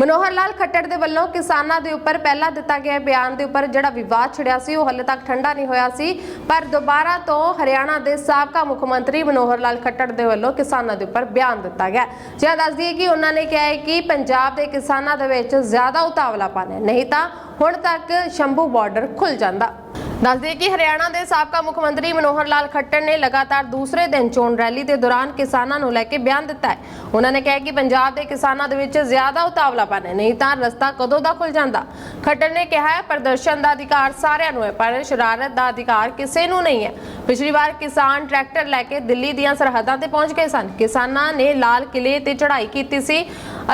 ਮਨੋਹਰ ਲਾਲ ਖੱਟੜ ਦੇ ਵੱਲੋਂ ਕਿਸਾਨਾਂ ਦੇ ਉੱਪਰ ਪਹਿਲਾਂ ਦਿੱਤਾ ਗਿਆ ਬਿਆਨ ਦੇ ਉੱਪਰ ਜਿਹੜਾ ਵਿਵਾਦ ਛਿੜਿਆ ਸੀ, ਉਹ ਹਲੇ ਤੱਕ ਠੰਡਾ ਨਹੀਂ ਹੋਇਆ ਸੀ। ਪਰ ਦੁਬਾਰਾ ਤੋਂ ਹਰਿਆਣਾ ਦੇ ਸਾਬਕਾ ਮੁੱਖ ਮੰਤਰੀ ਮਨੋਹਰ ਲਾਲ ਖੱਟੜ ਦੇ ਵੱਲੋਂ ਕਿਸਾਨਾਂ ਦੇ ਉੱਪਰ ਬਿਆਨ ਦਿੱਤਾ ਗਿਆ। ਜਿਹੜਾ ਦੱਸ ਦਈਏ ਕਿ ਉਹਨਾਂ ਨੇ ਕਿਹਾ ਹੈ ਕਿ ਪੰਜਾਬ ਦੇ ਕਿਸਾਨਾਂ ਦੇ ਵਿੱਚ ਜ਼ਿਆਦਾ ਉਤਾਵਲਾਪਨ ਹੈ ਨਹੀਂ ਤਾਂ ਹੁਣ ਤੱਕ ਸ਼ੰਭੂ ਬਾਰਡਰ ਖੁੱਲ ਜਾਂਦਾ। ਦੱਸ ਕਿ ਹਰਿਆਣਾ ਦੇ ਸਾਬਕਾ ਮੁੱਖ ਮੰਤਰੀ ਮਨੋਹਰ ਲਾਲ ਖੱਟਰ ਨੇ ਲਗਾਤਾਰ ਦੂਸਰੇ ਦਿਨ ਚੋਣ ਰੈਲੀ ਦੇ ਦੌਰਾਨ ਕਿਸਾਨਾਂ ਨੂੰ ਲੈ ਕੇ ਬਿਆਨ ਦਿੱਤਾ ਹੈ। ਉਹਨਾਂ ਨੇ ਕਿਹਾ ਕਿ ਪੰਜਾਬ ਦੇ ਕਿਸਾਨਾਂ ਦੇ ਵਿੱਚ ਜ਼ਿਆਦਾ ਉਤਾਵਲਾਪਨ ਹੈ ਨਹੀਂ ਤਾਂ ਰਸਤਾ ਕਦੋਂ ਦਾ ਖੁੱਲ ਜਾਂਦਾ? ਖੱਟੜ ਨੇ ਕਿਹਾ ਹੈ, ਪ੍ਰਦਰਸ਼ਨ ਦਾ ਅਧਿਕਾਰ ਸਾਰਿਆਂ ਨੂੰ ਹੈ, ਪਰ ਸ਼ਰਾਰਤ ਦਾ ਅਧਿਕਾਰ ਕਿਸੇ ਨੂੰ ਨਹੀਂ ਹੈ। ਪਿਛਲੀ ਵਾਰ ਕਿਸਾਨ ਟਰੈਕਟਰ ਲੈ ਕੇ ਦਿੱਲੀ ਦੀਆਂ ਸਰਹੱਦਾਂ ਤੇ ਪਹੁੰਚ ਗਏ ਸਨ। ਕਿਸਾਨਾਂ ਨੇ ਲਾਲ ਕਿਲੇ ਤੇ ਚੜ੍ਹਾਈ ਕੀਤੀ ਸੀ।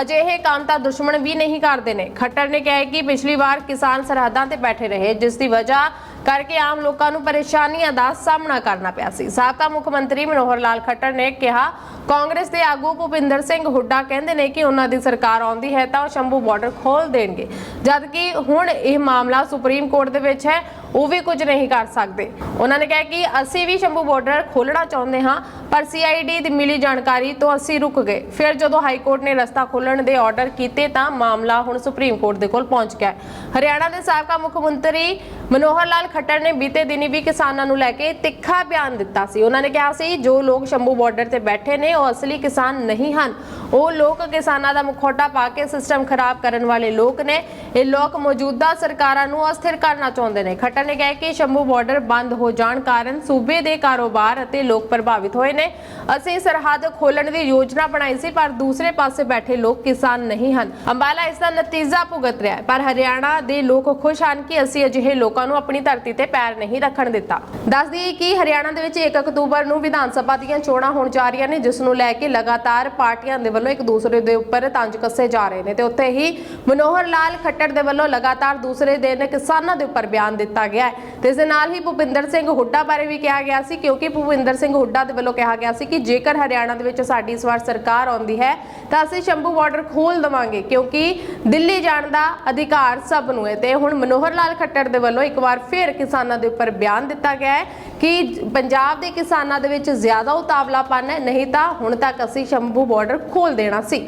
ਅਜਿਹੇ ਕੰਮ ਤਾਂ ਦੁਸ਼ਮਣ ਵੀ ਨਹੀਂ ਕਰਦੇ ਨੇ। ਖੱਟਰ ਨੇ ਕਿਹਾ ਕਿ ਪਿਛਲੀ ਵਾਰ ਕਿਸਾਨ ਸਰਹੱਦਾਂ ਤੇ ਬੈਠੇ ਰਹੇ, ਜਿਸ ਦੀ ਵਜ੍ਹਾ ਕਰਕੇ ਆਮ ਲੋਕਾਂ ਨੂੰ ਪਰੇਸ਼ਾਨੀਆਂ ਦਾ ਸਾਹਮਣਾ ਕਰਨਾ ਪਿਆ ਸੀ। ਸਾਬਕਾ ਮੁੱਖ ਮੰਤਰੀ ਮਨੋਹਰ ਲਾਲ ਖੱਟਰ ਨੇ ਕਿਹਾ, ਕਾਂਗਰਸ ਦੇ ਆਗੂ ਭੁਪਿੰਦਰ ਸਿੰਘ ਹੁੱਡਾ ਕਹਿੰਦੇ ਨੇ ਕਿ ਉਹਨਾਂ ਦੀ ਸਰਕਾਰ ਆਉਂਦੀ ਹੈ ਤਾਂ ਉਹ ਸ਼ੰਭੂ ਬਾਰਡਰ ਖੋਲ ਦੇਣਗੇ। ਜਦਕਿ ਹੁਣ ਇਹ ਮਾਮਲਾ ਸੁਪਰੀਮ ਕੋਰਟ ਦੇ ਵਿੱਚ ਹੈ, ਉਹ ਵੀ ਕੁਝ ਨਹੀਂ ਕਰ ਸਕਦੇ। ਉਹਨਾਂ ਨੇ ਕਿਹਾ ਕਿ ਅਸੀਂ ਵੀ ਸ਼ੰਭੂ ਬਾਰਡਰ ਖੋਲਣਾ ਚਾਹੁੰਦੇ ਹਾਂ, ਪਰ ਸੀਆਈਡੀ ਦੀ ਮਿਲੀ ਜਾਣਕਾਰੀ ਤੋਂ ਅਸੀਂ ਰੁਕ ਗਏ। ਫਿਰ ਜਦੋਂ ਹਾਈ ਕੋਰਟ ਨੇ ਰਸਤਾ ਖੋਲਣ ਦੇ ਆਰਡਰ ਕੀਤੇ ਤਾਂ ਮਾਮਲਾ ਹੁਣ ਸੁਪਰੀਮ ਕੋਰਟ ਦੇ ਕੋਲ ਪਹੁੰਚ ਗਿਆ। ਹਰਿਆਣਾ ਦੇ ਸਾਬਕਾ ਮੁੱਖ ਮੰਤਰੀ ਮਨੋਹਰ ਲਾਲ ਖੱਟਰ ਨੇ ਬੀਤੇ ਦਿਨੀ ਵੀ ਕਿਸਾਨਾਂ ਨੂੰ ਲੈ ਕੇ ਤਿੱਖਾ ਬਿਆਨ ਦਿੱਤਾ ਸੀ। ਉਹਨਾਂ ਨੇ ਕਿਹਾ ਸੀ, ਜੋ ਲੋਕ ਸ਼ੰਭੂ ਬਾਰਡਰ ਤੇ ਬੈਠੇ ਨੇ, ਉਹ ਅਸਲੀ ਕਿਸਾਨ ਨਹੀਂ ਹਨ। ਉਹ ਲੋਕ ਕਿਸਾਨਾਂ ਦਾ ਮੁਖੌਟਾ ਪਾ ਕੇ ਸਿਸਟਮ ਖਰਾਬ ਕਰਨ ਵਾਲੇ ਲੋਕ ਨੇ। ਇਹ ਲੋਕ ਮੌਜੂਦਾ ਸਰਕਾਰਾਂ ਨੂੰ ਅਸਥਿਰ ਕਰਨਾ ਚਾਹੁੰਦੇ ਨੇ। ਖੱਟੜ ਨੇ ਕਿਹਾ ਕਿ ਸ਼ੰਭੂ ਬਾਰਡਰ ਬੰਦ ਹੋ ਜਾਣ ਕਾਰਨ ਸੂਬੇ ਦੇ ਕਾਰੋਬਾਰ ਅਤੇ ਲੋਕ ਪ੍ਰਭਾਵਿਤ ਹੋਏ ਨੇ। ਅਸੀਂ ਸਰਹੱਦ ਖੋਲਣ ਦੀ ਯੋਜਨਾ ਬਣਾਈ ਸੀ, ਪਰ ਦੂਸਰੇ ਪਾਸੇ ਬੈਠੇ ਲੋਕ ਕਿਸਾਨ ਨਹੀਂ ਹਨ। ਅੰਬਾਲਾ ਇਸ ਦਾ ਨਤੀਜਾ ਭੁਗਤ ਰਿਹਾ ਹੈ, ਪਰ ਹਰਿਆਣਾ ਦੇ ਲੋਕ ਖੁਸ਼ ਹਨ ਕਿ ਅਸੀਂ ਅਜਿਹੇ ਲੋਕਾਂ ਨੂੰ ਆਪਣੀ ਧਰਤੀ ਤੇ ਪੈਰ ਨਹੀਂ ਰੱਖਣ ਦਿੱਤਾ। ਦੱਸਦੀ ਕਿ ਹਰਿਆਣਾ ਦੇ ਵਿੱਚ 1 ਅਕਤੂਬਰ ਨੂੰ ਵਿਧਾਨ ਸਭਾ ਦੀਆਂ ਚੋਣਾਂ ਹੋਣ ਜਾ ਰਹੀਆਂ ਨੇ, ਜਿਸ ਨੂੰ ਲੈ ਕੇ ਲਗਾਤਾਰ ਪਾਰਟੀਆਂ ਦੇ ਵੱਲੋਂ ਇੱਕ ਦੂਸਰੇ ਦੇ ਉੱਪਰ ਤੰਜ ਕੱਸੇ ਜਾ ਰਹੇ ਨੇ ਤੇ ਉੱਥੇ ਹੀ ਮਨੋਹਰ ਲਾਲ ਖੱਟੜ ਦੇ ਵੱਲੋਂ ਲਗਾਤਾਰ ਦੂਸਰੇ ਦਿਨ ਕਿਸਾਨਾਂ ਦੇ ਉੱਪਰ ਬਿਆਨ ਦਿੱਤਾ ਗਿਆ ਹੈ। ਤੇ ਇਸ ਦੇ ਨਾਲ ਹੀ ਭੁਪਿੰਦਰ ਸਿੰਘ ਹੁੱਡਾ ਬਾਰੇ ਵੀ ਕਿਹਾ ਗਿਆ ਸੀ, ਕਿਉਂਕਿ ਭੁਪਿੰਦਰ ਸਿੰਘ ਹੁੱਡਾ ਦੇ ਵੱਲੋਂ ਕਿਹਾ ਗਿਆ ਸੀ ਕਿ ਜੇਕਰ ਹਰਿਆਣਾ ਦੇ ਵਿੱਚ ਸਾਡੀ ਇਸ ਵਾਰ ਸਰਕਾਰ ਆਉਂਦੀ ਹੈ, ਤਾਂ ਅਸੀਂ ਸ਼ੰਭੂ ਬਾਰਡਰ ਖੋਲ ਦਵਾਂਗੇ, ਕਿਉਂਕਿ ਦਿੱਲੀ ਜਾਣ ਦਾ ਅਧਿਕਾਰ ਸਭ ਨੂੰ ਹੈ। ਤੇ ਹੁਣ ਮਨੋਹਰ ਲਾਲ ਖੱਟਰ ਦੇ ਵੱਲੋਂ ਵੱਲੋਂ ਇੱਕ ਵਾਰ ਫਿਰ ਕਿਸਾਨਾਂ ਦੇ ਉੱਪਰ ਬਿਆਨ ਦਿੱਤਾ ਗਿਆ ਹੈ ਕਿ ਪੰਜਾਬ ਦੇ ਕਿਸਾਨਾਂ ਦੇ ਵਿੱਚ ਜ਼ਿਆਦਾ ਉਤਾਵਲਾਪਨ ਹੈ। ਨਹੀਂ ਤਾਂ ਹੁਣ ਤੱਕ ਅਸੀਂ ਸ਼ੰਭੂ ਬਾਰਡਰ ਖੋਲ ਦੇਣਾ ਸੀ।